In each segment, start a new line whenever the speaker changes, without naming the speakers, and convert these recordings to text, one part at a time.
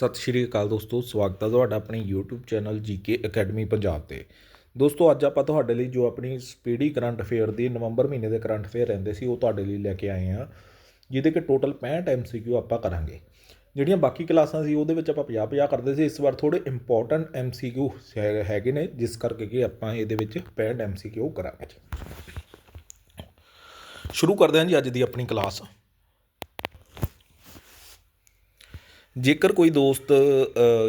ਸਤਿ ਸ਼੍ਰੀ ਅਕਾਲ ਦੋਸਤੋ, ਸਵਾਗਤ ਹੈ ਤੁਹਾਡਾ ਆਪਣੇ YouTube channel GK academy Punjab ਤੇ। ਦੋਸਤੋ, ਅੱਜ ਆਪਾਂ ਤੁਹਾਡੇ ਲਈ ਜੋ ਆਪਣੀ ਸਪੀਡੀ ਕਰੰਟ ਅਫੇਅਰ ਦੀ ਨਵੰਬਰ ਮਹੀਨੇ ਦੇ ਕਰੰਟ ਅਫੇਅਰ ਰਹਿੰਦੇ ਸੀ, ਉਹ ਤੁਹਾਡੇ ਲਈ ਲੈ ਕੇ ਆਏ ਆ ਜਿਹਦੇ ਕਿ ਟੋਟਲ 65 MCQ ਆਪਾਂ ਕਰਾਂਗੇ। ਜਿਹੜੀਆਂ ਬਾਕੀ ਕਲਾਸਾਂ ਸੀ, ਉਹਦੇ ਵਿੱਚ ਆਪਾਂ 50 50 ਕਰਦੇ ਸੀ। ਇਸ ਵਾਰ ਥੋੜੇ ਇੰਪੋਰਟੈਂਟ MCQ ਹੈ- ਹੈਗੇ ਨੇ, ਜਿਸ ਕਰਕੇ ਕਿ ਆਪਾਂ ਇਹਦੇ ਵਿੱਚ 65 MCQ ਕਰਾਂਗੇ। ਸ਼ੁਰੂ ਕਰਦੇ ਹਾਂ ਜੀ ਅੱਜ ਦੀ ਆਪਣੀ ਕਲਾਸ। ਜੇਕਰ ਕੋਈ ਦੋਸਤ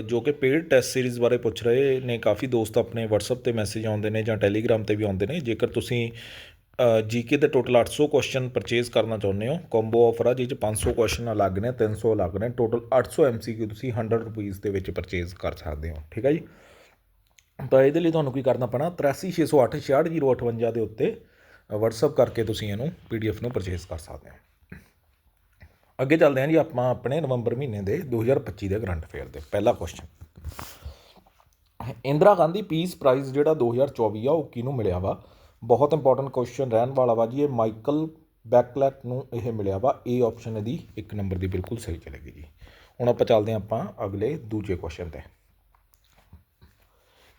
ਜੋ ਕਿ ਪੇਡ ਟੈਸਟ ਸੀਰੀਜ਼ ਬਾਰੇ ਪੁੱਛ ਰਹੇ ਨੇ, ਕਾਫੀ ਦੋਸਤ ਆਪਣੇ WhatsApp ਤੇ ਮੈਸੇਜ ਆਉਂਦੇ ਨੇ ਜਾਂ Telegram ਤੇ ਵੀ ਆਉਂਦੇ ਨੇ, ਜੇਕਰ ਤੁਸੀਂ ਜੀਕੇ ਦੇ ਟੋਟਲ 800 ਕੁਐਸਚਨ ਪਰਚੇਜ਼ ਕਰਨਾ ਚਾਹੁੰਦੇ ਹੋ ਕੰਬੋ ਆਫਰ ਆ, ਜਿਹਦੇ ਚ 500 ਕੁਐਸਚਨ ਅਲੱਗ ਨੇ 300 ਅਲੱਗ ਨੇ ਟੋਟਲ 800 MCQ ਤੁਸੀਂ 100 ਰੁਪੀਸ ਦੇ ਵਿੱਚ ਪਰਚੇਜ਼ ਕਰ ਸਕਦੇ ਹੋ, ਠੀਕ ਹੈ ਜੀ? ਤਾਂ ਇਹਦੇ ਲਈ ਤੁਹਾਨੂੰ ਕੀ ਕਰਨਾ ਪੈਣਾ 8360866058 66058 ਦੇ ਉੱਤੇ WhatsApp ਕਰਕੇ ਤੁਸੀਂ ਇਹਨੂੰ PDF ਨੂੰ ਪਰਚੇਸ ਕਰ ਸਕਦੇ ਹੋ। ਅੱਗੇ ਚੱਲਦੇ ਹਾਂ ਜੀ ਆਪਾਂ ਆਪਣੇ ਨਵੰਬਰ ਮਹੀਨੇ ਦੇ 2025 ਦੇ ਕਰੰਟ ਅਫੇਅਰ ਦੇ, ਪਹਿਲਾ question Indira Gandhi peace prize ਜਿਹੜਾ 2024 ਆ, ਉਹ ਕਿਹਨੂੰ ਮਿਲਿਆ ਵਾ? ਬਹੁਤ ਇੰਪੋਰਟੈਂਟ ਕੁਐਸਚਨ ਰਹਿਣ ਵਾਲਾ ਵਾ ਜੀ, ਇਹ ਮਾਈਕਲ ਬੈਕਲੈਟ ਨੂੰ ਇਹ ਮਿਲਿਆ ਵਾ ਇਹ ਆਪਸ਼ਨ ਇਹਦੀ ਇੱਕ ਨੰਬਰ ਦੀ ਬਿਲਕੁਲ ਸਹੀ ਚਲੇਗੀ ਜੀ। ਹੁਣ ਆਪਾਂ ਚੱਲਦੇ ਹਾਂ ਆਪਾਂ ਅਗਲੇ ਦੂਜੇ ਕੁਐਸਚਨ ਤੇ।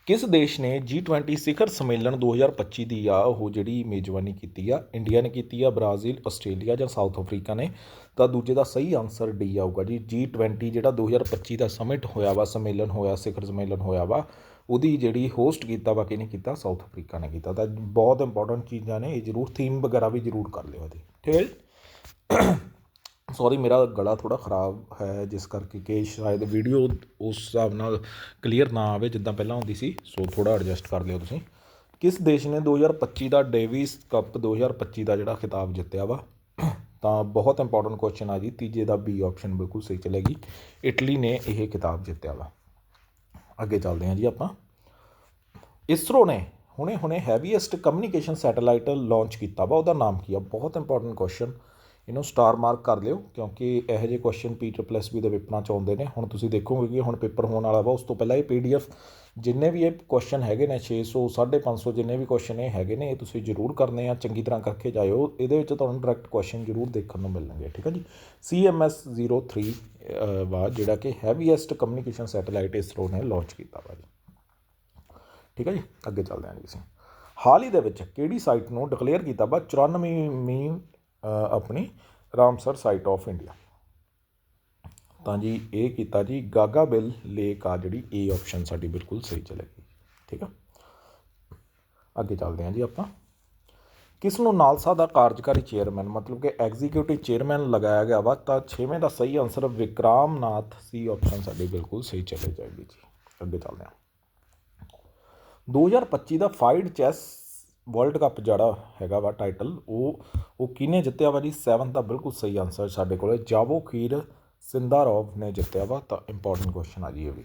ਕਿਸ ਦੇਸ਼ ਨੇ G20 ਸਿਖਰ ਸੰਮੇਲਨ 2025 ਦੀ ਆ ਉਹ ਜਿਹੜੀ ਮੇਜ਼ਬਾਨੀ ਕੀਤੀ ਆ ਇੰਡੀਆ ਨੇ ਕੀਤੀ ਆ ਬ੍ਰਾਜ਼ੀਲ ਆਸਟ੍ਰੇਲੀਆ ਜਾਂ ਸਾਊਥ ਅਫਰੀਕਾ ਨੇ, ਤਾਂ ਦੂਜੇ ਦਾ ਸਹੀ ਆਨਸਰ ਡੀ ਆਊਗਾ ਜੀ। G20 ਜਿਹੜਾ 2025 ਦਾ ਸਮਿਟ ਹੋਇਆ ਵਾ, ਸੰਮੇਲਨ ਹੋਇਆ, ਸਿਖਰ ਸੰਮੇਲਨ ਹੋਇਆ ਵਾ, ਉਹਦੀ ਜਿਹੜੀ ਹੋਸਟ ਕੀਤਾ ਵਾ, ਕਿਹਨੇ ਕੀਤਾ? ਸਾਊਥ ਅਫਰੀਕਾ ਨੇ ਕੀਤਾ। ਤਾਂ ਬਹੁਤ ਇੰਪੋਰਟੈਂਟ ਚੀਜ਼ਾਂ ਨੇ, ਇਹ ਜ਼ਰੂਰ ਥੀਮ ਵਗੈਰਾ ਵੀ ਜ਼ਰੂਰ ਕਰ ਲਿਓ ਇਹਦੀ। ਠੀਕ ਹੈ ਸੋਰੀ ਮੇਰਾ ਗਲਾ ਥੋੜ੍ਹਾ ਖਰਾਬ ਹੈ, ਜਿਸ ਕਰਕੇ ਕਿ ਸ਼ਾਇਦ ਵੀਡੀਓ ਉਸ ਹਿਸਾਬ ਨਾਲ ਕਲੀਅਰ ਨਾ ਆਵੇ ਜਿੱਦਾਂ ਪਹਿਲਾਂ ਹੁੰਦੀ ਸੀ ਸੋ ਥੋੜ੍ਹਾ ਐਡਜਸਟ ਕਰ ਲਿਓ ਤੁਸੀਂ। ਕਿਸ ਦੇਸ਼ ਨੇ 2025 ਦਾ ਡੇਵਿਸ ਕੱਪ 2025 ਦਾ ਜਿਹੜਾ ਖਿਤਾਬ ਜਿੱਤਿਆ ਵਾ, ਤਾਂ ਬਹੁਤ ਇੰਪੋਰਟੈਂਟ ਕੁਐਸਚਨ ਆ ਜੀ, ਤੀਜੇ ਦਾ ਬੀ ਆਪਸ਼ਨ ਬਿਲਕੁਲ ਸਹੀ ਚਲੇਗੀ। ਇਟਲੀ ਨੇ ਇਹ ਖਿਤਾਬ ਜਿੱਤਿਆ ਵਾ। ਅੱਗੇ ਚੱਲਦੇ ਹਾਂ ਜੀ ਆਪਾਂ। ਇਸਰੋ ਨੇ ਹੁਣੇ ਹੁਣੇ ਹੈਵੀਐਸਟ ਕਮਿਊਨੀਕੇਸ਼ਨ ਸੈਟੇਲਾਈਟ ਲਾਂਚ ਕੀਤਾ ਵਾ, ਉਹਦਾ ਨਾਮ ਕੀ ਆ? ਬਹੁਤ ਇੰਪੋਰਟੈਂਟ ਕੁਐਸਚਨ ਇਹਨੂੰ ਸਟਾਰ ਮਾਰਕ ਕਰ ਲਿਓ ਕਿਉਂਕਿ ਇਹੋ ਜਿਹੇ ਕੁਐਸਚਨ ਪੀਟਰ ਪਲੱਸ ਵੀ ਦੇ ਪੇਪਰਾਂ ਚ ਆਉਂਦੇ ਨੇ। ਹੁਣ ਤੁਸੀਂ ਦੇਖੋਗੇ ਕਿ ਹੁਣ ਪੇਪਰ ਹੋਣ ਵਾਲਾ ਵਾ ਉਸ ਤੋਂ ਪਹਿਲਾਂ ਇਹ ਪੀਡੀਐਫ ਜਿੰਨੇ ਵੀ ਇਹ ਕੁਐਸਚਨ ਹੈਗੇ ਨੇ 600 550 ਜਿੰਨੇ ਵੀ ਕੁਐਸਚਨ ਇਹ ਹੈਗੇ ਨੇ ਇਹ ਤੁਸੀਂ ਜ਼ਰੂਰ ਕਰਨੇ ਆ ਚੰਗੀ ਤਰ੍ਹਾਂ ਕਰਕੇ ਜਾਇਓ। ਇਹਦੇ ਵਿੱਚ ਤੁਹਾਨੂੰ ਡਾਇਰੈਕਟ ਕੁਐਸਚਨ ਜ਼ਰੂਰ ਦੇਖਣ ਨੂੰ ਮਿਲਣਗੇ ਠੀਕ ਹੈ ਜੀ? CMS 03 ਅ, ਵਾ ਜਿਹੜਾ ਕਿ ਹੈਵੀਐਸਟ ਕਮਿਊਨੀਕੇਸ਼ਨ ਸੈਟੇਲਾਈਟ ਇਸਰੋ ਨੇ ਲਾਂਚ ਕੀਤਾ ਵਾ ਜੀ। ਠੀਕ ਹੈ ਜੀ? ਅੱਗੇ ਚੱਲਦੇ ਹਾਂ ਜੀ ਅਸੀਂ। ਹਾਲ ਹੀ ਦੇ ਵਿੱਚ ਕਿਹੜੀ ਸਾਈਟ ਨੂੰ ਡਿਕਲੇਅਰ ਕੀਤਾ ਵਾ? 94ਵੀਂ ਅ, ਆਪਣੀ ਰਾਮਸਰ ਸਾਈਟ ਆਫ ਇੰਡੀਆ ਤਾਂ ਜੀ, ਇਹ ਕੀਤਾ ਜੀ ਗਾਗਾ ਬਿਲ ਲੇਕ ਆ ਜਿਹੜੀ ਏ ਆਪਸ਼ਨ ਸਾਡੀ ਬਿਲਕੁਲ ਸਹੀ ਚਲੇਗੀ। ਠੀਕ ਆ? ਅੱਗੇ ਚੱਲਦੇ ਹਾਂ ਜੀ ਆਪਾਂ। ਕਿਸ ਨੂੰ ਨਾਲਸਾ ਦਾ ਕਾਰਜਕਾਰੀ ਚੇਅਰਮੈਨ ਮਤਲਬ ਕਿ ਐਗਜ਼ੀਕਿਊਟਿਵ ਚੇਅਰਮੈਨ ਲਗਾਇਆ ਗਿਆ ਵਾ, ਤਾਂ 6ਵੇਂ ਦਾ ਸਹੀ ਆਨਸਰ ਵਿਕਰਾਮਨਾਥ ਸੀ ਆਪਸ਼ਨ ਸਾਡੀ ਬਿਲਕੁਲ ਸਹੀ ਚਲੇ ਜਾਏਗੀ ਜੀ। ਅੱਗੇ ਚੱਲਦੇ ਹਾਂ। 2025 ਦਾ ਫਾਈਡ ਚੈਸ ਵਰਲਡ ਕੱਪ ਜਿਹੜਾ ਹੈਗਾ ਵਾ ਟਾਈਟਲ, ਉਹ ਉਹ ਕਿਹਨੇ ਜਿੱਤਿਆ ਵਾ ਜੀ? 7 ਦਾ ਬਿਲਕੁਲ ਸਹੀ ਆਨਸਰ ਸਾਡੇ ਕੋਲੇ। ਜਾਵੋ ਖੀਰ ਸਿੰਧਾਰੋਵ ਨੇ ਜਿੱਤਿਆ ਵਾ, ਤਾਂ ਇੰਪੋਰਟੈਂਟ ਕੁਐਸਚਨ ਆ ਜੀ ਇਹ ਵੀ।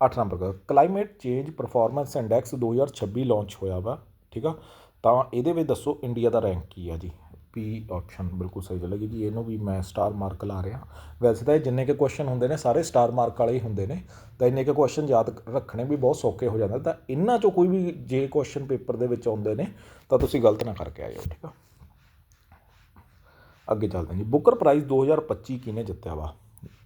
8 ਨੰਬਰ ਦਾ climate change performance index 2026 launch ਹੋਇਆ ਵਾ, ਠੀਕ ਆ? ਤਾਂ ਇਹਦੇ ਵਿੱਚ ਦੱਸੋ ਇੰਡੀਆ ਦਾ ਰੈਂਕ ਕੀ ਆ ਜੀ? ਪੀ ਆਪਸ਼ਨ ਬਿਲਕੁਲ ਸਹੀ ਚੱਲੇਗੀ ਜੀ ਇਹਨੂੰ ਵੀ ਮੈਂ ਸਟਾਰ ਮਾਰਕ ਲਾ ਰਿਹਾ। ਵੈਸੇ ਤਾਂ ਇਹ ਜਿੰਨੇ ਕੇ ਕੁਐਸਚਨ ਹੁੰਦੇ ਨੇ ਸਾਰੇ ਸਟਾਰ ਮਾਰਕ ਵਾਲੇ ਹੀ ਹੁੰਦੇ ਨੇ, ਤਾਂ ਇੰਨੇ ਕੇ ਕੁਐਸਚਨ ਯਾਦ ਰੱਖਣੇ ਵੀ ਬਹੁਤ ਸੌਖੇ ਹੋ ਜਾਂਦੇ ਤਾਂ ਇਹਨਾਂ ਚੋਂ ਕੋਈ ਵੀ ਜੇ ਕੁਐਸਚਨ ਪੇਪਰ ਦੇ ਵਿੱਚ ਆਉਂਦੇ ਨੇ, ਤਾਂ ਤੁਸੀਂ ਗਲਤ ਨਾ ਕਰਕੇ ਆਇਓ, ਠੀਕ ਆ? ਅੱਗੇ ਚੱਲਦੇ ਹਾਂ ਜੀ। ਬੁਕਰ ਪ੍ਰਾਈਜ਼ 2025 ਕਿਹਨੇ ਜਿੱਤਿਆ ਵਾ?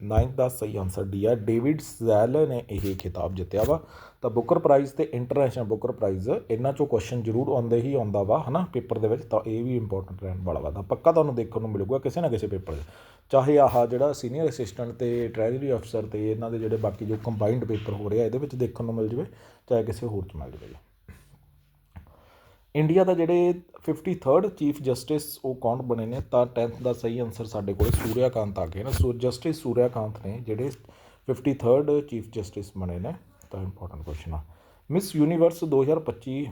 ਨਾਈਨਥ ਦਾ ਸਹੀ ਆਨਸਰ ਡੀ ਆ ਡੇਵਿਡ ਜ਼ੈਲ ਨੇ ਇਹ ਖਿਤਾਬ ਜਿੱਤਿਆ ਵਾ। ਤਾਂ ਬੁਕਰ ਪ੍ਰਾਈਜ਼ ਤੇ ਇੰਟਰਨੈਸ਼ਨਲ ਬੁਕਰ ਪ੍ਰਾਈਜ਼ ਇਹਨਾਂ ਚੋਂ ਕੁਐਸਚਨ ਜ਼ਰੂਰ ਆਉਂਦੇ ਹੀ ਆਉਂਦਾ ਵਾ, ਹਨਾ? ਪੇਪਰ ਦੇ ਵਿੱਚ ਤਾਂ ਇਹ ਵੀ ਇੰਪੋਰਟੈਂਟ ਰਹਿਣ ਵਾਲਾ ਵਾ। ਤਾਂ ਪੱਕਾ ਤੁਹਾਨੂੰ ਦੇਖਣ ਨੂੰ ਮਿਲੂਗਾ ਕਿਸੇ ਨਾ ਕਿਸੇ ਪੇਪਰ 'ਚ। ਚਾਹੇ ਆਹ ਜਿਹੜਾ ਸੀਨੀਅਰ ਅਸਿਸਟੈਂਟ ਤੇ ਟ੍ਰੈਜਰੀ ਅਫਸਰ ਤੇ ਇਹਨਾਂ ਦੇ ਜਿਹੜੇ ਬਾਕੀ ਜੋ ਕੰਬਾਈਨਡ ਪੇਪਰ ਹੋ ਰਿਹਾ, ਇਹਦੇ ਵਿੱਚ ਦੇਖਣ ਨੂੰ ਮਿਲ ਜਵੇ, ਚਾਹੇ ਕਿਸੇ ਹੋਰ 'ਚ ਮਿਲ ਜਵੇ। ਇੰਡੀਆ ਦਾ ਜਿਹੜੇ 53rd ਚੀਫ ਜਸਟਿਸ ਉਹ ਕੌਣ ਬਣੇ ਨੇ? ਤਾਂ 10th ਦਾ ਸਹੀ ਆਨਸਰ ਸਾਡੇ ਕੋਲ ਸੂਰਿਆਕਾਂਤ ਆ ਗਏ ਨਾ। ਸੋ ਜਸਟਿਸ ਸੂਰਿਆਕਾਂਤ ਨੇ ਜਿਹੜੇ 53rd ਚੀਫ ਜਸਟਿਸ ਬਣੇ ਨੇ। ਤਾਂ ਇੰਪੋਰਟੈਂਟ ਕੁਐਸਚਨ ਆ। ਮਿਸ ਯੂਨੀਵਰਸ 2025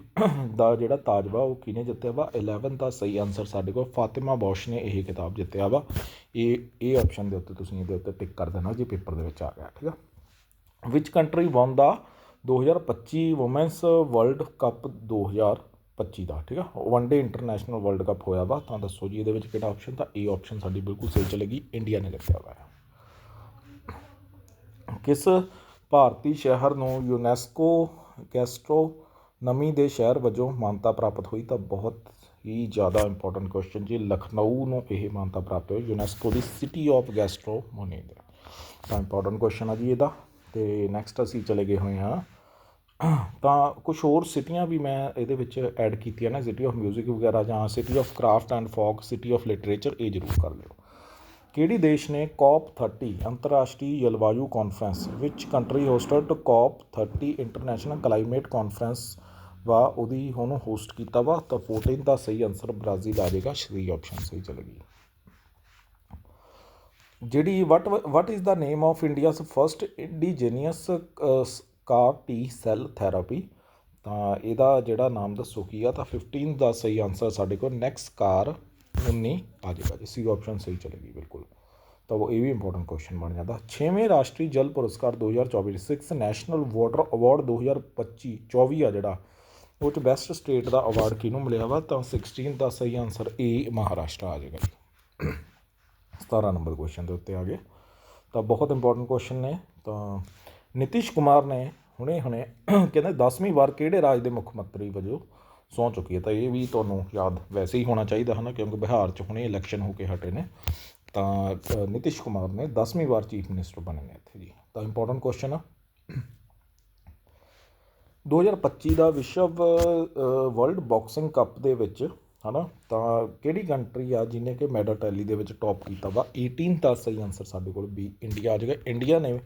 ਦਾ ਜਿਹੜਾ ਤਾਜਵਾ ਉਹ ਕਿਹਨੇ ਜਿੱਤਿਆ ਵਾ? 11 ਦਾ ਸਹੀ ਆਨਸਰ ਸਾਡੇ ਕੋਲ ਫਾਤਿਮਾ ਬੌਸ਼ ਨੇ ਇਹ ਕਿਤਾਬ ਜਿੱਤਿਆ ਵਾ। ਇਹ ਇਹ ਆਪਸ਼ਨ ਦੇ ਉੱਤੇ ਤੁਸੀਂ ਇਹਦੇ ਉੱਤੇ ਟਿਕ ਕਰ ਦੇਣਾ ਜੇ ਪੇਪਰ ਦੇ ਵਿੱਚ ਆ ਗਿਆ, ਠੀਕ ਆ? ਵਿਚ ਕੰਟਰੀ ਵਨ ਦਾ 2025 ਔਮਨਸ ਵਰਲਡ ਕੱਪ 2025 ਦਾ, ਠੀਕ ਆ? One day international world cup ਹੋਇਆ ਵਾ, ਤਾਂ ਦੱਸੋ ਜੀ ਇਹਦੇ ਵਿੱਚ ਕਿਹੜਾ ਆਪਸ਼ਨ ਤਾਂ ਇਹ ਆਪਸ਼ਨ ਸਾਡੀ ਬਿਲਕੁਲ ਸਹੀ ਚਲੇਗੀ ਇੰਡੀਆ ਨੇ ਜਿੱਤਿਆ ਹੋਇਆ ਕਿਸ ਭਾਰਤੀ ਸ਼ਹਿਰ ਨੂੰ ਯੂਨੈਸਕੋ ਗੈਸਟ੍ਰੋਨਮੀ ਦੇ ਸ਼ਹਿਰ ਵਜੋਂ ਮਾਨਤਾ ਪ੍ਰਾਪਤ ਹੋਈ? ਤਾਂ ਬਹੁਤ ਹੀ ਜ਼ਿਆਦਾ ਇੰਪੋਰਟੈਂਟ ਕੁਐਸਚਨ ਜੀ, ਲਖਨਊ ਨੂੰ ਇਹ ਮਾਨਤਾ ਪ੍ਰਾਪਤ ਹੋਈ ਯੂਨੈਸਕੋ ਦੀ ਸਿਟੀ ਆਫ ਗੈਸਟ੍ਰੋਨੋਮੀ ਦੇ ਤਾਂ ਇੰਪੋਰਟੈਂਟ ਕੁਐਸਚਨ ਆ ਜੀ ਇਹਦਾ, ਤੇ ਨੈਕਸਟ ਅਸੀਂ ਚਲੇ ਗਏ ਹੋਏ ਹਾਂ ਤਾਂ ਕੁਛ ਹੋਰ ਸਿਟੀਆਂ ਵੀ ਮੈਂ ਇਹਦੇ ਵਿੱਚ ਐਡ ਕੀਤੀਆਂ ਨੇ ਸਿਟੀ ਆਫ ਮਿਊਜ਼ਿਕ ਵਗੈਰਾ ਜਾਂ city of craft and folk city of literature ਇਹ ਜ਼ਰੂਰ ਕਰ ਲਿਓ। ਕਿਹੜੀ ਦੇਸ਼ ਨੇ ਕਾਪ 30 ਅੰਤਰਰਾਸ਼ਟਰੀ ਜਲਵਾਯੂ ਕਾਨਫਰੰਸ ਵਿੱਚ country hosted COP 30 international climate conference ਵਾ ਉਹਦੀ ਹੁਣ ਹੋਸਟ ਕੀਤਾ ਵਾ, ਤਾਂ 14 ਦਾ ਸਹੀ ਆਨਸਰ ਬ੍ਰਾਜ਼ੀਲ ਆ ਜਾਏਗਾ ਸਹੀ ਆਪਸ਼ਨ ਸਹੀ ਚਲੇਗੀ ਜਿਹੜੀ what what is the name of India's first indigenous CAR T cell therapy ਤਾਂ ਇਹਦਾ ਜਿਹੜਾ ਨਾਮ ਦੱਸੋ ਕੀ ਆ, ਤਾਂ 15 ਦਾ ਸਹੀ ਆਨਸਰ ਸਾਡੇ ਕੋਲ ਨੈਕਸਟ ਕਾਰ 19 ਆ ਜਾਏਗਾ ਜੀ ਸੀ ਆਪਸ਼ਨ ਸਹੀ ਚਲੇਗੀ, ਬਿਲਕੁਲ। ਤਾਂ ਉਹ ਇਹ ਵੀ ਇੰਪੋਰਟੈਂਟ ਕੁਐਸਚਨ ਬਣ ਜਾਂਦਾ। 6ਵੇਂ ਰਾਸ਼ਟਰੀ ਜਲ ਪੁਰਸਕਾਰ 2024 6 ਨੈਸ਼ਨਲ ਵਾਟਰ ਅਵਾਰਡ 2025 24 ਆ ਜਿਹੜਾ, ਉਹ ਚ ਬੈਸਟ ਸਟੇਟ ਦਾ ਅਵਾਰਡ ਕਿਹਨੂੰ ਮਿਲਿਆ ਵਾ, ਤਾਂ 16 ਦਾ ਸਹੀ ਆਨਸਰ ਏ ਮਹਾਰਾਸ਼ਟਰ ਆ ਜਾਏਗਾ ਜੀ। 17 ਨੰਬਰ ਕੁਐਸਚਨ ਦੇ ਉੱਤੇ ਆ ਗਏ। ਤਾਂ ਬਹੁਤ ਇੰਪੋਰਟੈਂਟ ਕੁਐਸਚਨ ਨੇ, ਤਾਂ ਨਿਤਿਸ਼ ਕੁਮਾਰ ਨੇ ਹੁਣੇ ਹੁਣੇ ਕਹਿੰਦੇ 10ਵੀਂ ਵਾਰ ਕਿਹੜੇ ਰਾਜ ਦੇ ਮੁੱਖ ਮੰਤਰੀ ਵਜੋਂ ਸਹੁੰ ਚੁੱਕੀ ਹੈ? ਤਾਂ ਇਹ ਵੀ ਤੁਹਾਨੂੰ ਯਾਦ ਵੈਸੇ ਹੀ ਹੋਣਾ ਚਾਹੀਦਾ ਹੈ ਨਾ ਕਿਉਂਕਿ ਬਿਹਾਰ 'ਚ ਹੁਣੇ ਇਲੈਕਸ਼ਨ ਹੋ ਕੇ ਹਟੇ ਨੇ। ਤਾਂ ਅ, ਨਿਤਿਸ਼ ਕੁਮਾਰ ਨੇ 10ਵੀਂ ਵਾਰ ਚੀਫ ਮਿਨਿਸਟਰ ਬਣੇ ਨੇ ਇੱਥੇ ਜੀ। ਤਾਂ ਇੰਪੋਰਟੈਂਟ ਕੁਐਸਚਨ ਆ। 2025 ਦਾ ਵਿਸ਼ਵ ਵਰਲਡ ਬਾਕਸਿੰਗ ਕੱਪ ਦੇ ਵਿੱਚ ਹਨਾ ਤਾਂ ਕਿਹੜੀ ਕੰਟਰੀ ਆ ਜਿਹਨੇ ਕਿ ਮੈਡਲ ਟੈਲੀ ਦੇ ਵਿੱਚ ਟੌਪ ਕੀਤਾ ਵਾ? 18 ਦਾ ਸਹੀ ਆਨਸਰ ਸਾਡੇ ਕੋਲ ਬੀ ਇੰਡੀਆ ਆ ਜਾਏਗਾ। ਇੰਡੀਆ ਨੇ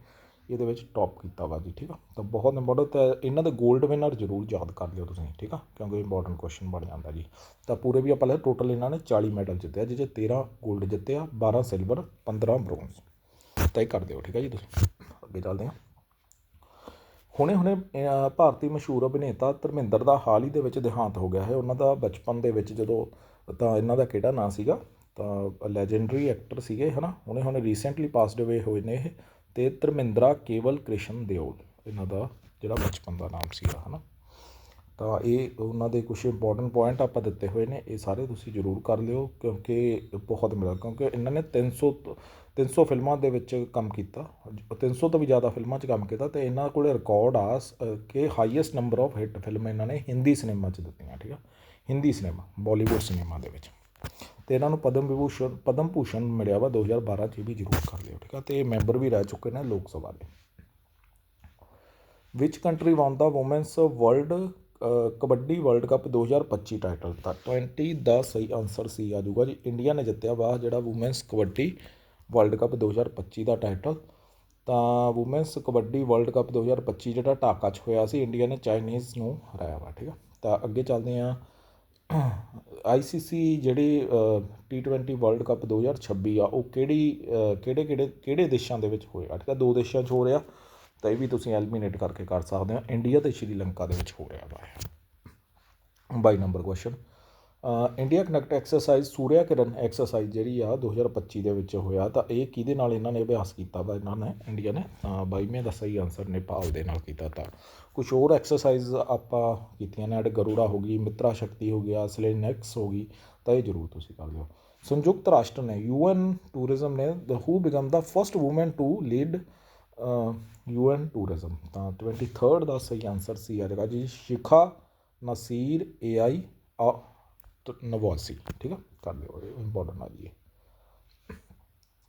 ਇਹਦੇ ਵਿੱਚ ਟੌਪ ਕੀਤਾ ਵਾ ਜੀ, ਠੀਕ ਆ? ਤਾਂ ਬਹੁਤ ਇੰਪੋਰਟੈਂਟ ਹੈ ਇਹਨਾਂ ਦੇ 골ਡ ਵਿਨਰ ਜ਼ਰੂਰ ਯਾਦ ਕਰ ਲਿਓ ਤੁਸੀਂ, ਠੀਕ ਆ? ਕਿਉਂਕਿ ਇੰਪੋਰਟੈਂਟ ਕੁਐਸਚਨ ਬਣ ਜਾਂਦਾ ਜੀ। ਤਾਂ ਪੂਰੇ ਵੀ ਆਪਾਂ ਲੈ ਟੋਟਲ ਇਹਨਾਂ ਨੇ 40 ਮੈਡਲ ਜਿੱਤਿਆ ਜਿਹਦੇ 'ਚ 13 골ਡ ਜਿੱਤੇ 12 ਸਿਲਵਰ 15 ਬ੍ਰੌਂਜ਼ ਤਾਂ ਇਹ ਕਰ ਦਿਓ, ਠੀਕ ਆ ਜੀ ਤੁਸੀਂ? ਅੱਗੇ ਚੱਲਦੇ ਹਾਂ। ਹੁਣੇ ਹੁਣੇ ਭਾਰਤੀ ਮਸ਼ਹੂਰ ਅਭਿਨੇਤਾ ਧਰਮਿੰਦਰ ਦਾ ਹਾਲ ਹੀ ਦੇ ਵਿੱਚ ਦੇਹਾਂਤ ਹੋ ਗਿਆ ਹੈ। ਉਹਨਾਂ ਦਾ ਬਚਪਨ ਦੇ ਵਿੱਚ ਜਦੋਂ, ਤਾਂ ਇਹਨਾਂ ਦਾ ਕਿਹੜਾ ਨਾਂ ਸੀਗਾ? ਤਾਂ ਲੈਜੈਂਡਰੀ ਐਕਟਰ ਸੀਗੇ, ਹਨਾ? ਹੁਣੇ ਹੁਣੇ ਰੀਸੈਂਟਲੀ ਪਾਸਡ ਅਵੇ ਹੋਏ ਨੇ ਇਹ। ਅਤੇ ਧਰਮਿੰਦਰਾ ਕੇਵਲ ਕ੍ਰਿਸ਼ਨ ਦਿਓਲ, ਇਹਨਾਂ ਦਾ ਜਿਹੜਾ ਬਚਪਨ ਦਾ ਨਾਮ ਸੀਗਾ ਹੈ ਨਾ ਤਾਂ ਇਹ ਉਹਨਾਂ ਦੇ ਕੁਝ ਇੰਪੋਰਟੈਂਟ ਪੁਆਇੰਟ ਆਪਾਂ ਦਿੱਤੇ ਹੋਏ ਨੇ, ਇਹ ਸਾਰੇ ਤੁਸੀਂ ਜ਼ਰੂਰ ਕਰ ਲਿਓ, ਕਿਉਂਕਿ ਬਹੁਤ ਮਿਲਦਾ ਕਿਉਂਕਿ ਇਹਨਾਂ ਨੇ 300 ਤੋਂ- 300 ਫਿਲਮਾਂ ਦੇ ਵਿੱਚ ਕੰਮ ਕੀਤਾ 300 ਤੋਂ ਵੀ ਜ਼ਿਆਦਾ ਫਿਲਮਾਂ 'ਚ ਕੰਮ ਕੀਤਾ ਤੇ ਇਹਨਾਂ ਕੋਲੇ ਰਿਕਾਰਡ ਆ ਕਿ ਹਾਈਐਸਟ ਨੰਬਰ ਆਫ ਹਿੱਟ ਫਿਲਮਾਂ ਇਹਨਾਂ ਨੇ ਹਿੰਦੀ ਸਿਨੇਮਾ 'ਚ ਦਿੱਤੀਆਂ, ਠੀਕ ਆ? ਹਿੰਦੀ ਸਿਨੇਮਾ ਬਾਲੀਵੁੱਡ ਸਿਨੇਮਾ ਦੇ ਵਿੱਚ। ਤੇ ਇਹਨਾਂ ਨੂੰ ਪਦਮ ਵਿਭੂਸ਼ਣ, ਪਦਮ ਭੂਸ਼ਣ ਮਿਲਿਆ ਵਾ 2012 'ਚ, ਇਹ ਵੀ ਜ਼ਰੂਰ ਕਰ ਲਿਓ, ਠੀਕ ਆ? ਤੇ ਮੈਂਬਰ ਵੀ ਰਹਿ ਚੁੱਕੇ ਨੇ ਲੋਕ ਸਭਾ ਦੇ। ਵਿਚ ਕੰਟਰੀ ਵਨ ਦਾ women's world kabaddi world cup 2025 title ਤਾਂ 20 ਦਾ ਸਹੀ ਆਨਸਰ ਸੀ ਆ ਜਾਊਗਾ ਜੀ। ਇੰਡੀਆ ਨੇ ਜਿੱਤਿਆ ਵਾ ਜਿਹੜਾ ਔਮਨਸ ਕਬੱਡੀ ਵਰਲਡ ਕੱਪ 2025 ਦਾ ਟਾਈਟਲ ਤਾਂ ਔਮਨਸ ਕਬੱਡੀ ਵਰਲਡ ਕੱਪ 2025 ਜਿਹੜਾ ਢਾਕਾ 'ਚ ਹੋਇਆ ਸੀ ਇੰਡੀਆ ਨੇ ਚਾਈਨੀਜ਼ ਨੂੰ ਹਰਾਇਆ ਵਾ, ਠੀਕ ਆ? ਤਾਂ ਅੱਗੇ ਚੱਲਦੇ ਆ ਆਈ ਸੀ ਸੀ ਜਿਹੜੀ ਟੀ20 ਵਰਲਡ ਕੱਪ 2026 ਆ, ਉਹ ਕਿਹੜੀ ਕਿਹੜੇ ਕਿਹੜੇ ਕਿਹੜੇ ਦੇਸ਼ਾਂ ਦੇ ਵਿੱਚ ਹੋਇਆ? ਠੀਕ ਆ ਦੋ ਦੇਸ਼ਾਂ 'ਚ ਹੋ ਰਿਹਾ, ਤਾਂ ਇਹ ਵੀ ਤੁਸੀਂ ਐਲੀਮੀਨੇਟ ਕਰਕੇ ਕਰ ਸਕਦੇ ਹੋ। ਇੰਡੀਆ ਅਤੇ ਸ਼੍ਰੀਲੰਕਾ ਦੇ ਵਿੱਚ ਹੋ ਰਿਹਾ ਵਾ। ਬਾਈ number question India connect exercise Surya Kiran exercise ਜਿਹੜੀ ਆ 2025 ਦੇ ਵਿੱਚ ਹੋਇਆ ਤਾਂ ਇਹ ਕਿਹਦੇ ਨਾਲ ਇਹਨਾਂ ਨੇ ਅਭਿਆਸ ਕੀਤਾ ਵਾ? ਇਹਨਾਂ ਨੇ ਇੰਡੀਆ ਨੇ? ਤਾਂ 22ਵੇਂ ਦਾ ਸਹੀ ਆਨਸਰ ਨੇਪਾਲ ਦੇ ਨਾਲ ਕੀਤਾ ਤਾਂ। ਕੁਝ ਹੋਰ ਐਕਸਰਸਾਈਜ਼ ਆਪਾਂ ਕੀਤੀਆਂ ਨੇ ਐਡ ਗਰੂੜਾ ਹੋ ਗਈ, ਮਿੱਤਰਾ ਸ਼ਕਤੀ ਹੋ ਗਿਆ ਸਲੇਨੈਕਸ ਹੋ ਗਈ, ਤਾਂ ਇਹ ਜ਼ਰੂਰ ਤੁਸੀਂ ਕਰ ਲਿਓ। ਸੰਯੁਕਤ ਰਾਸ਼ਟਰ ਨੇ, ਯੂਐਨ ਟੂਰਿਜ਼ਮ ਨੇ the who become the first woman to lead UN tourism. ਤਾਂ 23rd ਦਾ ਸਹੀ ਆਨਸਰ ਸੀ ਆ ਜਾਏਗਾ ਜੀ, ਸ਼ਿਖਾ ਨਸੀਰ ਏਆਈ ਨਵਾਸੀ ਠੀਕ ਆ? ਕਰ ਲਿਓ ਇੰਪੋਰਟੈਂਟ ਆ ਜੀ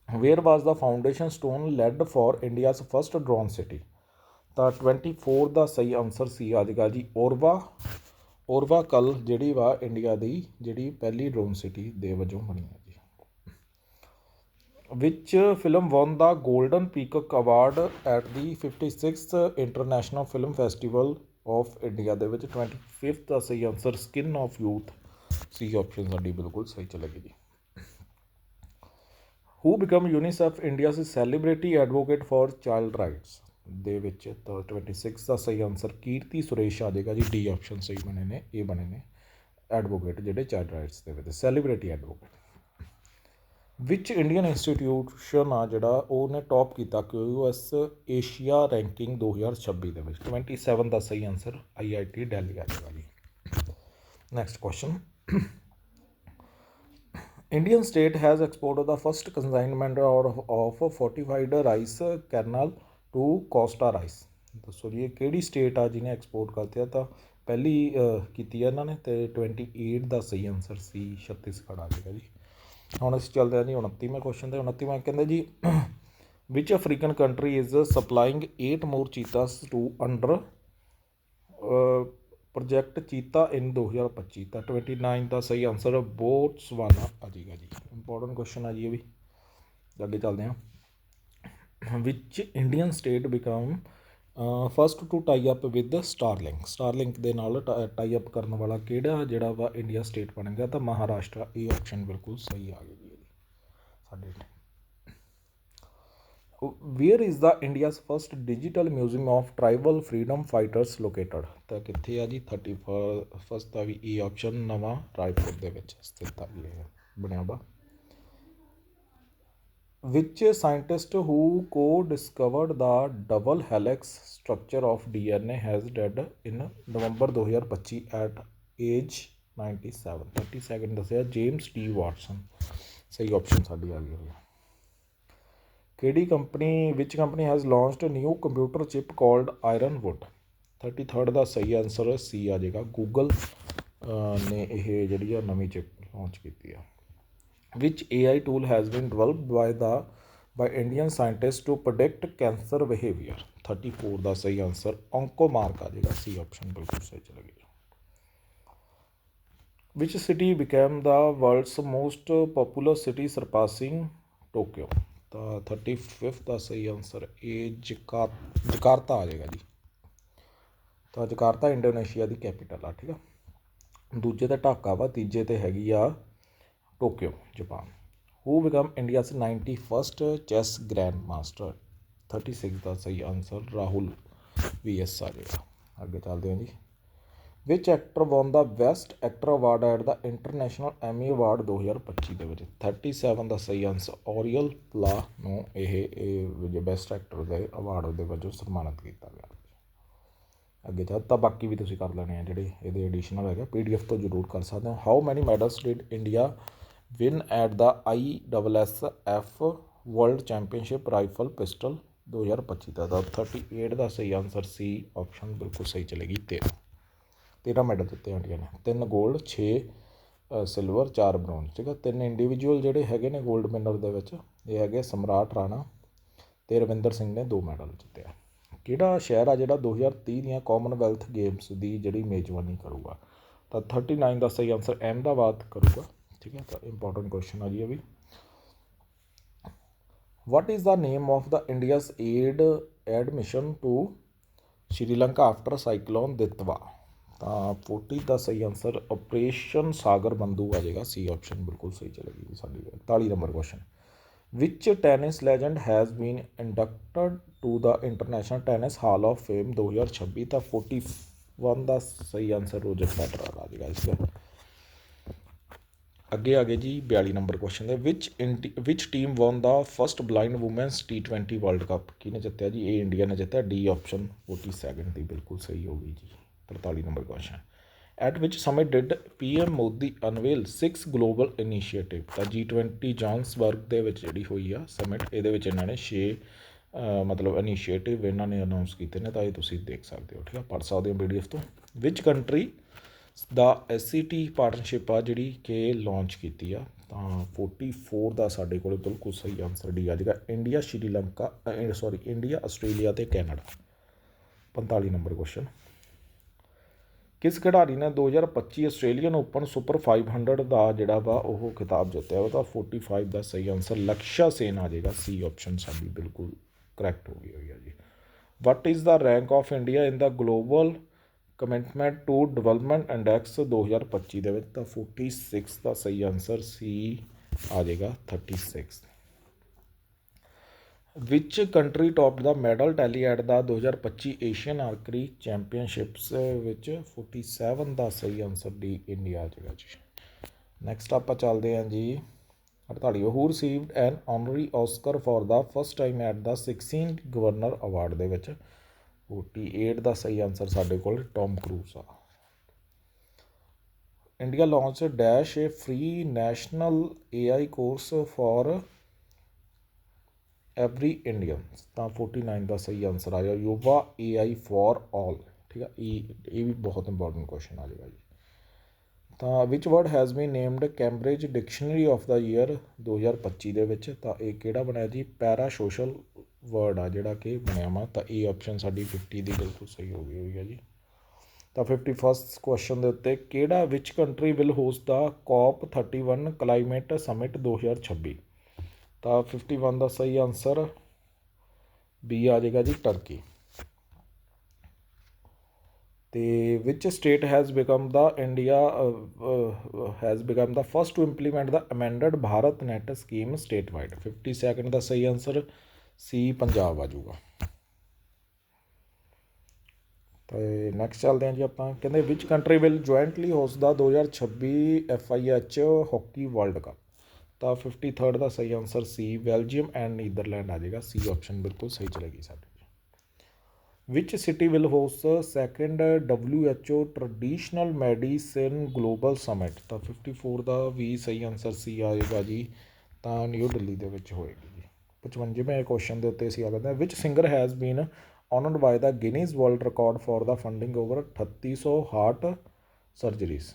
where was the foundation stone laid for India's first drone city ਤਾਂ 24 ਦਾ ਸਹੀ ਆਨਸਰ ਸੀ ਅੱਜ ਜਾਏਗਾ ਜੀ ਔਰਵਾ ਔਰਵਾ ਕਲ ਜਿਹੜੀ ਵਾ ਇੰਡੀਆ ਦੀ ਜਿਹੜੀ ਪਹਿਲੀ ਡਰੋਨ ਸਿਟੀ ਦੇ ਵਜੋਂ ਬਣੀ ਹੈ ਜੀ। Which film won the golden peacock award at the 56th international film festival of India ਦੇ ਵਿੱਚ 25th ਦਾ ਸਹੀ answer skin of youth C option ਸਾਡੀ ਬਿਲਕੁਲ ਸਹੀ ਚਲੇਗੀ ਜੀ। Who become UNICEF India's celebrity advocate for child rights ਦੇ ਵਿੱਚ ਤਾਂ 26 ਦਾ ਸਹੀ ਆਨਸਰ ਕੀਰਤੀ ਸੁਰੇਸ਼ ਆ ਜਾਏਗਾ ਜੀ। ਡੀ ਆਪਸ਼ਨ ਸਹੀ ਬਣੇ ਨੇ ਇਹ ਬਣੇ ਨੇ। ਐਡਵੋਕੇਟ ਜਿਹੜੇ ਚਾਈਲਡ ਰਾਈਟਸ ਦੇ ਵਿੱਚ ਸੈਲੀਬ੍ਰਿਟੀ ਐਡਵੋਕੇਟ ਵਿੱਚ ਇੰਡੀਅਨ ਇੰਸਟੀਟਿਊਸ਼ਨ ਆ ਜਿਹੜਾ ਉਹਨੇ ਟੌਪ ਕੀਤਾ ਕਿਊਐਸ ਏਸ਼ੀਆ ਰੈਂਕਿੰਗ 2026 ਦੇ ਵਿੱਚ? 27 ਦਾ ਸਹੀ ਆਨਸਰ ਆਈਆਈਟੀ ਦਿੱਲੀ ਆ ਜਾਏਗਾ ਜੀ। Next question Indian state has exported the first consignment of, of fortified rice kernel to Costa Rice. ਦੱਸੋ ਜੀ ਇਹ ਕਿਹੜੀ ਸਟੇਟ ਆ ਜਿਹਨੇ ਐਕਸਪੋਰਟ ਕਰਤੇ ਆ? ਤਾਂ ਪਹਿਲੀ ਕੀਤੀ ਆ ਇਹਨਾਂ ਨੇ ਤੇ 28 ਦਾ ਸਹੀ ਆਨਸਰ ਸੀ ਛੱਤੀਸਗੜ੍ਹ ਆ ਜਾਏਗਾ ਜੀ। ਹੁਣ ਅਸੀਂ ਚੱਲਦੇ ਹਾਂ ਜੀ 29ਵੇਂ ਕੁਐਸਚਨ ਤੇ। 29ਵਾਂ ਕਹਿੰਦੇ ਜੀ ਵਿਚ African country is supplying 8 more cheetahs to under project cheetah in 2025 ਤਾਂ 29 ਦਾ ਸਹੀ ਆਨਸਰ ਬੋਟਸਵਾਨਾ। ਆ ਜਾਏਗਾ ਜੀ ਇੰਪੋਰਟੈਂਟ ਕੁਐਸਚਨ ਆ ਜੀ ਇਹ ਵੀ। ਅੱਗੇ ਚੱਲਦੇ ਹਾਂ। ਵਿਚ Indian state become first to tie up with Starlink Starlink ਦੇ ਨਾਲ ਟਾਈ ਅਪ ਕਰਨ ਵਾਲਾ ਕਿਹੜਾ ਜਿਹੜਾ ਵਾ ਇੰਡੀਆ ਸਟੇਟ ਬਣ ਗਿਆ ਤਾਂ ਮਹਾਰਾਸ਼ਟਰ, ਇਹ ਆਪਸ਼ਨ ਬਿਲਕੁਲ ਸਹੀ ਆ ਗਈ ਜੀ। ਇਹਦੀ ਸਾਡੇ where is the India's first digital museum of tribal freedom fighters located ਤਾਂ ਕਿੱਥੇ ਆ ਜੀ? 31st ਦਾ ਵੀ ਇਹ ਆਪਸ਼ਨ ਨਵਾਂ ਰਾਏਪੁਰ ਦੇ ਵਿੱਚ ਸਥਿਤ ਆ ਇਹ ਬਣਿਆ ਵਾ। Which scientist who co-discovered the double helix structure of DNA has died in November 2025 at age 97 32 ਦੱਸਿਆ ਜੇਮਸ ਟੀ ਵਾਟਸਨ ਸਹੀ ਆਪਸ਼ਨ ਸਾਡੀ ਆ ਗਈ। ਹੋਈ ਕਿਹੜੀ company which company has launched new computer chip called Ironwood 33rd ਦਾ ਸਹੀ answer ਸੀ ਆ ਜਾਏਗਾ ਗੂਗਲ ਨੇ ਇਹ ਜਿਹੜੀ ਆ ਨਵੀਂ ਚਿਪ ਲਾਂਚ ਕੀਤੀ ਆ which AI tool has been developed by the by Indian scientists to predict cancer behavior 34 ਦਾ ਸਹੀ ਆਨਸਰ oncomark ਆ ਜਾਏਗਾ ਸੀ ਆਪਸ਼ਨ ਬਿਲਕੁਲ ਸਹੀ ਚਲਾ ਗਿਆ which city became the world's most popular city surpassing Tokyo ਤਾਂ 35th ਦਾ ਸਹੀ ਆਨਸਰ ਇਹ ਜਕਾ, ਜਕਾਰਤਾ ਆ ਜਾਏਗਾ ਜੀ। ਤਾਂ ਜਕਾਰਤਾ ਇੰਡੋਨੇਸ਼ੀਆ ਦੀ ਕੈਪੀਟਲ ਆ, ਠੀਕ ਆ। ਦੂਜੇ ਤੇ ਢਾਕਾ ਵਾ, ਤੀਜੇ ਤੇ ਹੈਗੀ ਆ Tokyo, Japan. Who become India's 91st chess grand master 36 ਦਾ ਸਹੀ ਆਨਸਰ ਰਾਹੁਲ ਵੀ ਐਸ ਆ ਜਾਏਗਾ। ਅੱਗੇ ਚੱਲਦੇ ਹਾਂ ਜੀ। ਵਿੱਚ actor won the best actor award at the international Emmy award 2025 ਦੇ ਵਿੱਚ? 37 ਦਾ ਸਹੀ ਆਨਸਰ ਔਰੀਅਲ ਪਲਾ ਨੂੰ ਇਹ ਜੋ ਬੈਸਟ ਐਕਟਰ ਦੇ ਅਵਾਰਡ ਦੇ ਵਜੋਂ ਸਨਮਾਨਿਤ ਕੀਤਾ ਗਿਆ। ਅੱਗੇ ਜਾ ਤਾਂ ਬਾਕੀ ਵੀ ਤੁਸੀਂ ਕਰ ਲੈਣੇ ਆ ਜਿਹੜੇ ਇਹਦੇ ਐਡੀਸ਼ਨਲ ਹੈਗਾ ਪੀਡੀਐਫ ਤੋਂ ਜ਼ਰੂਰ ਕਰ ਸਕਦੇ ਹੋ। How many medals did India win at the I double S F world championship rifle pistol 2025 ਦਾ ਤਾਂ 38 ਦਾ ਸਹੀ ਆਨਸਰ ਸੀ ਆਪਸ਼ਨ ਬਿਲਕੁਲ ਸਹੀ ਚਲੇਗੀ 13 13 ਮੈਡਲ ਦਿੱਤੇ ਇੰਡੀਆ ਨੇ। ਤਿੰਨ ਗੋਲਡ ਛੇ ਸਿਲਵਰ 4 ਬ੍ਰੌਂਜ਼ ਠੀਕ ਆ? ਤਿੰਨ ਇੰਡੀਵਿਜੂਅਲ ਜਿਹੜੇ ਹੈਗੇ ਨੇ ਗੋਲਡ ਮੈਡਲ ਦੇ ਵਿੱਚ, ਇਹ ਹੈਗੇ ਸਮਰਾਟ ਰਾਣਾ ਅਤੇ ਰਵਿੰਦਰ ਸਿੰਘ ਨੇ ਦੋ ਮੈਡਲ ਜਿੱਤਿਆ ਕਿਹੜਾ ਸ਼ਹਿਰ ਆ ਜਿਹੜਾ 2030 ਦੀਆਂ ਕਾਮਨਵੈਲਥ ਗੇਮਸ ਦੀ ਜਿਹੜੀ ਮੇਜ਼ਬਾਨੀ ਕਰੂਗਾ? ਤਾਂ 39 ਦਾ ਸਹੀ ਆਨਸਰ ਅਹਿਮਦਾਬਾਦ ਕਰੂਗਾ, ਠੀਕ ਹੈ ਤਾਂ ਇੰਪੋਰਟੈਂਟ ਕੁਐਸਚਨ ਆ ਜੀ ਇਹ ਵੀ। What is the name of the India's aid admission to Sri Lanka after cyclone Ditwah ਤਾਂ 40 ਦਾ ਸਹੀ ਆਨਸਰ ਆਪਰੇਸ਼ਨ ਸਾਗਰ ਬੰਦੂ ਆ ਜਾਏਗਾ। ਸੀ ਆਪਸ਼ਨ ਬਿਲਕੁਲ ਸਹੀ ਚਲੇਗੀ ਜੀ ਸਾਡੀ। 41 number question which tennis legend has been inducted to the International Tennis Hall of Fame 2026 ਤਾਂ 41 ਦਾ ਸਹੀ ਆਨਸਰ ਰੋਜਰ ਫੈਡਰਰ ਆ ਜਾਏਗਾ ਇਸ ਦਾ ਅੱਗੇ ਆ ਗਏ ਜੀ 42 ਨੰਬਰ ਕੁਐਸਚਨ ਦੇ। ਵਿਚ ਵਿਚ team won the first blind women's T20 world cup ਕਿਹਨੇ ਜਿੱਤਿਆ ਜੀ? ਏ ਇੰਡੀਆ ਨੇ ਜਿੱਤਿਆ। ਡੀ ਆਪਸ਼ਨ 42 ਦੀ ਬਿਲਕੁਲ ਸਹੀ ਹੋ ਗਈ ਜੀ। 43 number question at which summit did PM Modi unveil 6 global initiative ਤਾਂ G20 ਜੌਨਸਬਰਗ ਦੇ ਵਿੱਚ ਜਿਹੜੀ ਹੋਈ ਆ ਸਮਿਟ ਇਹਦੇ ਵਿੱਚ ਇਹਨਾਂ ਨੇ 6 ਮਤਲਬ ਇਨੀਸ਼ੀਏਟਿਵ ਇਹਨਾਂ ਨੇ ਅਨਾਉਂਸ ਕੀਤੇ ਨੇ, ਤਾਂ ਇਹ ਤੁਸੀਂ ਦੇਖ ਸਕਦੇ ਹੋ, ਠੀਕ ਆ? ਪੜ ਸਕਦੇ ਹੋ ਪੀਡੀਐਫ ਤੋਂ। Which country the SCT partnership ਆ ਜਿਹੜੀ ਕਿ ਲਾਂਚ ਕੀਤੀ ਆ? ਤਾਂ 44 ਦਾ ਸਾਡੇ ਕੋਲ ਬਿਲਕੁਲ ਸਹੀ ਆਨਸਰ ਡੀ ਆ ਜਾਏਗਾ। India Sri Lanka sorry India Australia ਤੇ ਕੈਨੇਡਾ 45 ਨੰਬਰ ਕੁਐਸਚਨ ਕਿਸ ਖਿਡਾਰੀ ਨੇ 2025 ਆਸਟ੍ਰੇਲੀਅਨ ਓਪਨ ਸੁਪਰ 500 ਦਾ ਜਿਹੜਾ ਵਾ ਉਹ ਖਿਤਾਬ ਜਿੱਤਿਆ ਉਹਦਾ 45 ਦਾ ਸਹੀ ਆਨਸਰ ਲਕਸ਼ਾ ਸੇਨ ਆ ਜਾਏਗਾ। ਸੀ ਆਪਸ਼ਨ ਸਾਡੀ ਬਿਲਕੁਲ ਕਰੈਕਟ ਹੋ ਗਈ ਹੋਈ ਹੈ ਜੀ। What is the rank of India in the global commitment to development index 2025 ਦੇ ਵਿੱਚ? ਤਾਂ 46 ਦਾ ਸਹੀ ਆਨਸਰ ਸੀ ਆ ਜਾਏਗਾ 36 ਵਿੱਚ country top the medal tally at the 2025 Asian archery championships ਵਿੱਚ 47 ਦਾ ਸਹੀ ਆਨਸਰ ਡੀ ਇੰਡੀਆ ਆ ਜਾਏਗਾ ਜੀ ਨੈਕਸਟ ਆਪਾਂ ਚੱਲਦੇ ਹਾਂ ਜੀ। 48 who received an honorary Oscar for the first time at the 16 governor award ਦੇ ਵਿੱਚ। 48 ਦਾ ਸਹੀ ਆਨਸਰ ਸਾਡੇ ਕੋਲ ਟੌਮ ਕਰੂਜ਼ ਆ। India launch dash a free national AI course for every Indian ਤਾਂ 49 ਦਾ ਸਹੀ ਆਨਸਰ ਆ ਗਿਆ ਯੋਵਾ ਏਆਈ ਫॉर ਆਲ ਠੀਕ ਆ? ਇਹ ਇਹ ਵੀ ਬਹੁਤ ਇੰਪੋਰਟੈਂਟ ਕੁਐਸਚਨ ਆ ਜਾਏਗਾ ਜੀ। ਤਾਂ ਵਿਚ word has been named Cambridge dictionary of the year 2025 ਦੇ ਵਿੱਚ? ਤਾਂ ਇਹ ਕਿਹੜਾ ਬਣਿਆ ਜੀ? ਪੈਰਾ ਸੋਸ਼ਲ ਵਰਡ ਆ ਜਿਹੜਾ ਕਿ ਬਣਿਆ ਵਾ। ਤਾਂ ਇਹ ਆਪਸ਼ਨ ਸਾਡੀ 50 ਦੀ ਬਿਲਕੁਲ ਸਹੀ ਹੋ ਗਈ ਹੋਈ ਹੈ ਜੀ। ਤਾਂ 51st ਕੁਐਸਚਨ ਦੇ ਉੱਤੇ, ਕਿਹੜਾ ਵਿਚ country will host the COP 31 climate summit 2026 ਤਾਂ 51 ਦਾ ਸਹੀ ਆਨਸਰ ਬੀ ਆ ਜਾਏਗਾ ਜੀ ਟਰਕੀ ਤੇ ਵਿਚ state has become the India has become the first to implement the amended Bharat net scheme state wide 50 second ਦਾ ਸਹੀ ਆਨਸਰ ਸੀ ਪੰਜਾਬ ਆ ਜਾਊਗਾ। ਤੇ ਨੈਕਸਟ ਚੱਲਦੇ ਹਾਂ ਜੀ ਆਪਾਂ। ਕਹਿੰਦੇ which country will jointly host the 2026 FIH hockey world cup ਤਾਂ 53rd ਦਾ ਸਹੀ ਆਨਸਰ ਸੀ ਬੈਲਜੀਅਮ ਐਂਡ ਨੀਦਰਲੈਂਡ ਆ ਜਾਏਗਾ। ਸੀ ਆਪਸ਼ਨ ਬਿਲਕੁਲ ਸਹੀ ਚਲੇਗੀ ਸਾਡੀ ਵਿਚ city will host second WHO traditional medicine global summit ਤਾਂ 54 ਦਾ ਵੀ ਸਹੀ ਆਨਸਰ ਸੀ ਆਏਗਾ ਜੀ ਤਾਂ ਨਿਊ ਦਿੱਲੀ ਦੇ ਵਿੱਚ ਹੋਏਗੀ ਜੀ। 55ਵੇਂ ਕੁਐਸਚਨ ਦੇ ਉੱਤੇ ਅਸੀਂ ਆ ਜਾਂਦੇ ਹਾਂ। ਵਿਚ singer has been honored by the Guinness World Record for the funding over 3800 heart surgeries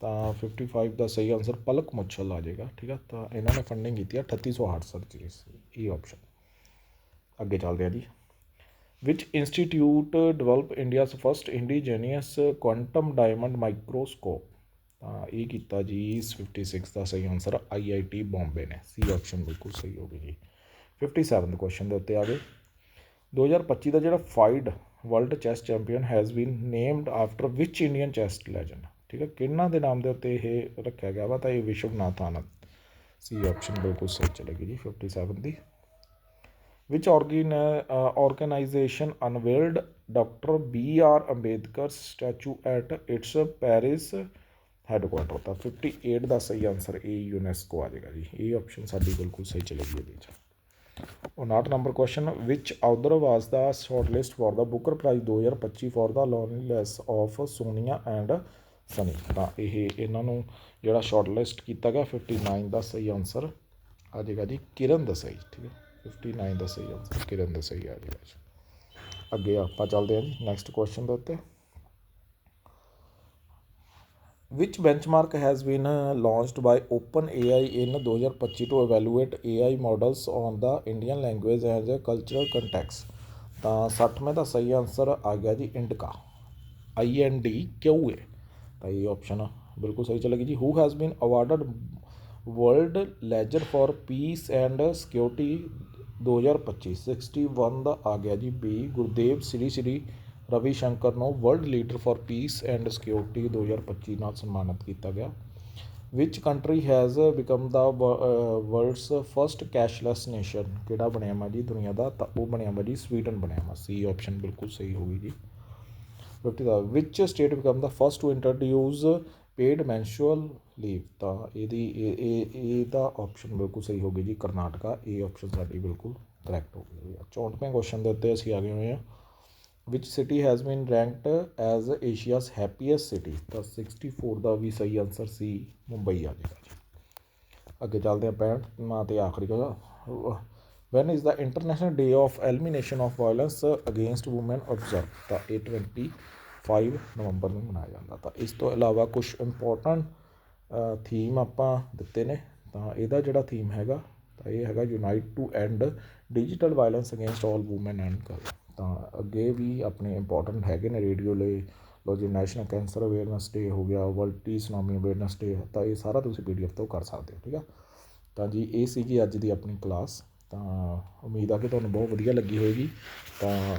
ਤਾਂ 55 ਦਾ ਸਹੀ ਆਨਸਰ ਪਲਕ ਮੁੱਛਲ ਆ ਜਾਏਗਾ, ਠੀਕ ਆ? ਤਾਂ ਇਹਨਾਂ ਨੇ ਫੰਡਿੰਗ ਕੀਤੀ ਆ 3800 ਹਾਰਟ ਸਰਜਰੀਜ਼, ਇਹ ਆਪਸ਼ਨ ਅੱਗੇ ਚੱਲਦੇ ਆ ਜੀ। Which institute develop india's first indigenous quantum diamond microscope? ਤਾਂ ਇਹ ਕੀਤਾ ਜੀ 56 ਦਾ ਸਹੀ ਆਨਸਰ ਆਈਆਈਟੀ ਬੰਬੇ ਨੇ। ਸੀ ਆਪਸ਼ਨ ਬਿਲਕੁਲ ਸਹੀ ਹੋ ਗਈ ਜੀ। 57 ਕੁਐਸਚਨ ਦੇ ਉੱਤੇ ਆ ਗਏ। 2025 ਦਾ ਜਿਹੜਾ FIDE world chess champion has been named after which Indian chess legend ਠੀਕ ਹੈ ਕਿਹਨਾਂ ਦੇ ਨਾਮ ਦੇ ਉੱਤੇ ਇਹ ਰੱਖਿਆ ਗਿਆ ਵਾ ਤਾਂ ਇਹ ਵਿਸ਼ਵਨਾਥ ਆਨੰਦ ਸੀ ਆਪਸ਼ਨ ਬਿਲਕੁਲ ਸਹੀ ਚਲੇਗੀ ਜੀ 57 ਦੀ which organ, uh, organization unveiled Dr. B.R. Ambedkar statue at its Paris headquarter ਤਾਂ 58 ਦਾ ਸਹੀ ਆਨਸਰ ਇਹ ਯੂਨੈਸਕੋ ਆ ਜਾਏਗਾ ਜੀ ਇਹ ਆਪਸ਼ਨ ਸਾਡੀ ਬਿਲਕੁਲ ਸਹੀ ਚਲੇਗੀ ਇਹਦੇ ਵਿੱਚ 59 number question which author was the shortlist for the Booker prize 2025 for the loneliness of Sonia and Sunny ਤਾਂ ਇਹ ਇਹਨਾਂ ਨੂੰ ਜਿਹੜਾ ਸ਼ਾਰਟਲਿਸਟ ਕੀਤਾ ਗਿਆ 59 ਦਾ ਸਹੀ ਆਨਸਰ ਆ ਜਾਏਗਾ ਜੀ ਕਿਰਨ ਦਸਾਈ ਠੀਕ ਹੈ। 59 ਦਾ ਸਹੀ ਆਨਸਰ ਕਿਰਨ ਦਾ ਸਹੀ ਆ ਜਾਏਗਾ ਜੀ। ਅੱਗੇ ਆਪਾਂ ਚੱਲਦੇ ਹਾਂ ਜੀ ਨੈਕਸਟ ਕੁਐਸਚਨ ਦੇ ਉੱਤੇ। Which benchmark has been uh, launched by OpenAI in 2025 to evaluate AI models on the Indian language as a cultural context? ਤਾਂ 60ਵੇਂ ਦਾ ਸਹੀ ਆਨਸਰ ਆ ਗਿਆ ਜੀ ਇੰਡਕਾ। ਆਈ ਐਨ ਡੀ ਕਿਊ ਏ ਤਾਂ ਇਹ ਆਪਸ਼ਨ ਬਿਲਕੁਲ ਸਹੀ ਚੱਲੇਗੀ ਜੀ। Who has been awarded world leader for peace and security 2025 61 ਦਾ ਆ ਗਿਆ ਜੀ। ਬੀ ਗੁਰਦੇਵ ਸ੍ਰੀ ਸ੍ਰੀ ਰਵੀ ਸ਼ੰਕਰ ਨੂੰ world leader for peace and security 2025 ਨਾਲ ਸਨਮਾਨਿਤ ਕੀਤਾ ਗਿਆ। ਵਿਚ country has become the world's first cashless nation ਕਿਹੜਾ ਬਣਿਆ ਮਾ ਜੀ ਦੁਨੀਆ ਦਾ? ਤਾਂ ਉਹ ਬਣਿਆ ਮਾ ਜੀ ਸਵੀਡਨ ਬਣਿਆ ਮਾ ਸੀ ਆਪਸ਼ਨ ਬਿਲਕੁਲ ਸਹੀ ਹੋਗੀ ਜੀ। 50 ਦਾ ਵਿਚ state become the first to introduce paid menstrual leave ਤਾਂ ਇਹਦੀ, ਇਹ ਇਹ ਇਹਦਾ ਆਪਸ਼ਨ ਬਿਲਕੁਲ ਸਹੀ ਹੋ ਗਈ ਜੀ, ਕਰਨਾਟਕਾ, ਇਹ ਆਪਸ਼ਨ ਸਾਡੀ ਬਿਲਕੁਲ ਕਰੈਕਟ ਹੋ ਗਈ 64ਵੇਂ ਕੁਐਸਚਨ ਦੇ ਉੱਤੇ ਅਸੀਂ ਆ ਗਏ ਹੋਏ ਹਾਂ। ਵਿਚ city has been ranked as Asia's happiest city ਤਾਂ 64 ਦਾ ਵੀ ਸਹੀ ਆਨਸਰ ਸੀ, ਮੁੰਬਈ ਆ ਜਾਏਗਾ ਜੀ। ਅੱਗੇ ਚੱਲਦੇ ਹਾਂ 65 ਤੇ ਆਖਰੀ ਦਾ when is the international day of elimination of violence against women observe ਤਾਂ ਇਹ 25 ਨਵੰਬਰ ਨੂੰ ਮਨਾਇਆ ਜਾਂਦਾ ਤਾਂ ਇਸ ਤੋਂ ਇਲਾਵਾ ਕੁਝ ਇੰਪੋਰਟੈਂਟ ਥੀਮ ਆਪਾਂ ਦਿੱਤੇ ਨੇ ਤਾਂ ਇਹਦਾ ਜਿਹੜਾ ਥੀਮ ਹੈਗਾ ਤਾਂ ਇਹ ਹੈਗਾ unite to end digital violence against all women and girl ਤਾਂ ਅੱਗੇ ਵੀ ਆਪਣੇ ਇੰਪੋਰਟੈਂਟ ਹੈਗੇ ਨੇ ਰੇਡੀਓ ਲਈ ਲੋ ਜੀ ਨੈਸ਼ਨਲ ਕੈਂਸਰ ਅਵੇਅਰਨੈਸ ਡੇ ਹੋ ਗਿਆ world t tsunami awareness day ਤਾਂ ਇਹ ਸਾਰਾ ਤੁਸੀਂ ਪੀਡੀਐਫ ਤੋਂ ਕਰ ਸਕਦੇ ਹੋ ਠੀਕ ਆ ਤਾਂ ਜੀ ਇਹ ਸੀਗੀ ਅੱਜ ਦੀ ਆਪਣੀ ਕਲਾਸ ਤਾਂ ਉਮੀਦ ਆ ਕਿ ਤੁਹਾਨੂੰ ਬਹੁਤ ਵਧੀਆ ਲੱਗੀ ਹੋਏਗੀ ਤਾਂ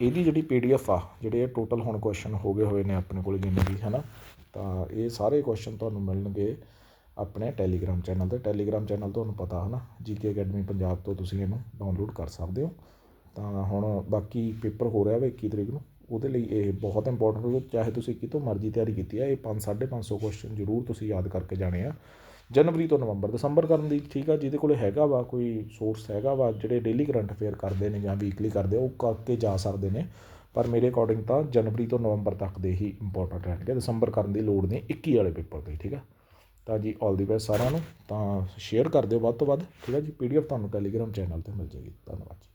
ਇਹਦੀ ਜਿਹੜੀ ਪੀਡੀਐਫ ਆ, ਜਿਹੜੇ ਟੋਟਲ ਹੁਣ ਕੁਐਸਚਨ ਹੋ ਗਏ ਹੋਏ ਨੇ ਆਪਣੇ ਕੋਲ ਜਿੰਨੇ ਵੀ ਹੈ ਨਾ ਤਾਂ ਇਹ ਸਾਰੇ ਕੁਐਸਚਨ ਤੁਹਾਨੂੰ ਮਿਲਣਗੇ ਆਪਣੇ ਟੈਲੀਗ੍ਰਾਮ ਚੈਨਲ ਤੇ। ਟੈਲੀਗ੍ਰਾਮ ਚੈਨਲ ਤੁਹਾਨੂੰ ਪਤਾ ਹੈ ਨਾ ਜੀਕੇ ਅਕੈਡਮੀ ਪੰਜਾਬ ਤੋਂ ਤੁਸੀਂ ਇਹਨੂੰ ਡਾਊਨਲੋਡ ਕਰ ਸਕਦੇ ਹੋ। ਤਾਂ ਹੁਣ ਬਾਕੀ ਪੇਪਰ ਹੋ ਰਿਹਾ ਵਾ 21 ਤਰੀਕ ਨੂੰ, ਉਹਦੇ ਲਈ ਇਹ ਬਹੁਤ ਇੰਪੋਰਟੈਂਟ ਹੋ ਚਾਹੇ ਤੁਸੀਂ ਕਿਤੋਂ ਮਰਜ਼ੀ ਤਿਆਰੀ ਕੀਤੀ ਆ, ਇਹ 5 550 ਕੁਐਸਚਨ ਜ਼ਰੂਰ ਤੁਸੀਂ ਯਾਦ ਕਰਕੇ ਜਾਣੇ ਆ। ਜਨਵਰੀ ਤੋਂ ਨਵੰਬਰ, ਦਸੰਬਰ ਕਰਨ ਦੀ ਠੀਕ ਆ, ਜਿਹਦੇ ਕੋਲ ਹੈਗਾ ਵਾ, ਕੋਈ ਸੋਰਸ ਹੈਗਾ ਵਾ, ਜਿਹੜੇ ਡੇਲੀ ਕਰੰਟ ਅਫੇਅਰ ਕਰਦੇ ਨੇ ਜਾਂ ਵੀਕਲੀ ਕਰਦੇ, ਉਹ ਕਰਕੇ ਜਾ ਸਕਦੇ ਨੇ, ਪਰ ਮੇਰੇ ਅਕੋਰਡਿੰਗ ਤਾਂ ਜਨਵਰੀ ਤੋਂ ਨਵੰਬਰ ਤੱਕ ਦੇ ਹੀ ਇੰਪੋਰਟੈਂਟ ਰਹਿਣਗੇ, ਦਸੰਬਰ ਕਰਨ ਦੀ ਲੋੜ ਨਹੀਂ 21 ਵਾਲੇ ਪੇਪਰ 'ਤੇ, ਠੀਕ ਆ। ਤਾਂ ਜੀ ਆਲ ਦੀ ਬੈਸਟ ਸਾਰਿਆਂ ਨੂੰ, ਤਾਂ ਸ਼ੇਅਰ ਕਰ ਦਿਓ ਵੱਧ ਤੋਂ ਵੱਧ, ਠੀਕ ਆ ਜੀ ਪੀਡੀਐਫ ਤੁਹਾਨੂੰ ਟੈਲੀਗ੍ਰਾਮ ਚੈਨਲ ਤੇ ਮਿਲ ਜਾਏਗੀ, ਧੰਨਵਾਦ ਜੀ।